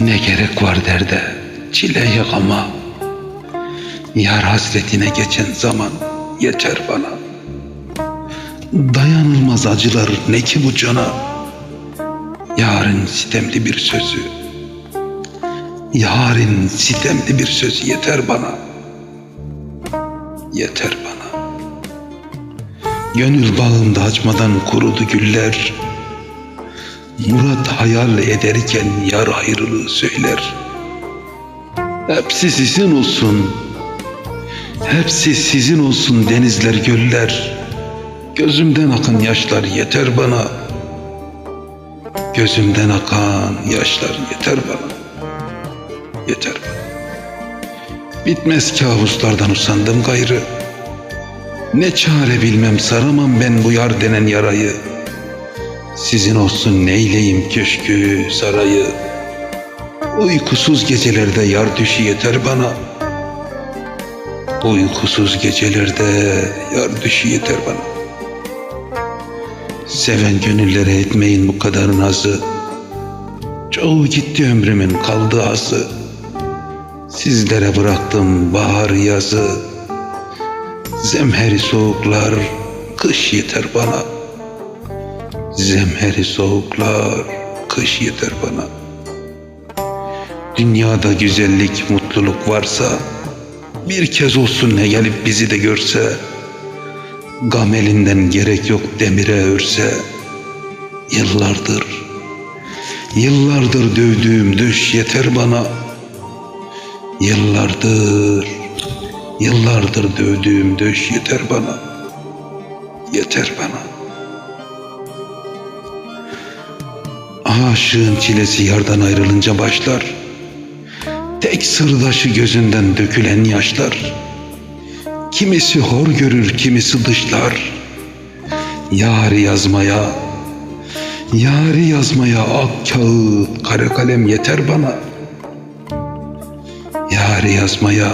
Ne gerek var derde, çile yakama. Yar hasretine geçen zaman yeter bana. Dayanılmaz acılar ne ki bu cana. Yarın sitemli bir sözü. Yarın sitemli bir sözü yeter bana. Yeter bana. Gönül bağımda açmadan kurudu güller. Murat hayal ederken yar ayrılığı söyler. Hepsi sizin olsun. Hepsi sizin olsun denizler göller. Gözümden akan yaşlar yeter bana. Gözümden akan yaşlar yeter bana. Yeter bana. Bitmez kabuslardan usandım gayrı. Ne çare bilmem saramam ben bu yar denen yarayı. Sizin olsun neyleyim köşkü sarayı. Uykusuz gecelerde yar düşü yeter bana. Uykusuz gecelerde yar düşü yeter bana. Seven gönüllere etmeyin bu kadar nazı. Çoğu gitti ömrümün kaldı azı. Sizlere bıraktım bahar yazı. Zemheri soğuklar kış yeter bana. Zemheri soğuklar kış yeter bana. Dünyada güzellik, mutluluk varsa bir kez olsun ne gelip bizi de görse. Gam elinden gerek yok demire örse. Yıllardır, yıllardır dövdüğüm düş yeter bana. Yıllardır, yıllardır dövdüğüm döş yeter bana. Yeter bana. Aşığın çilesi yardan ayrılınca başlar. Tek sırdaşı gözünden dökülen yaşlar. Kimisi hor görür, kimisi dışlar. Yari yazmaya, yari yazmaya ak kağıt, kara kalem yeter bana. Yari yazmaya,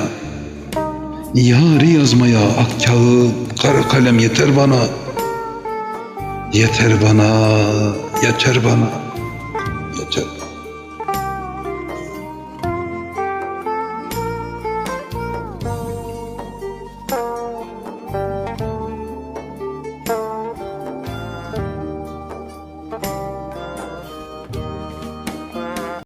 yari yazmaya ak kağıt, kara kalem yeter bana. Yeter bana, yeter bana. took.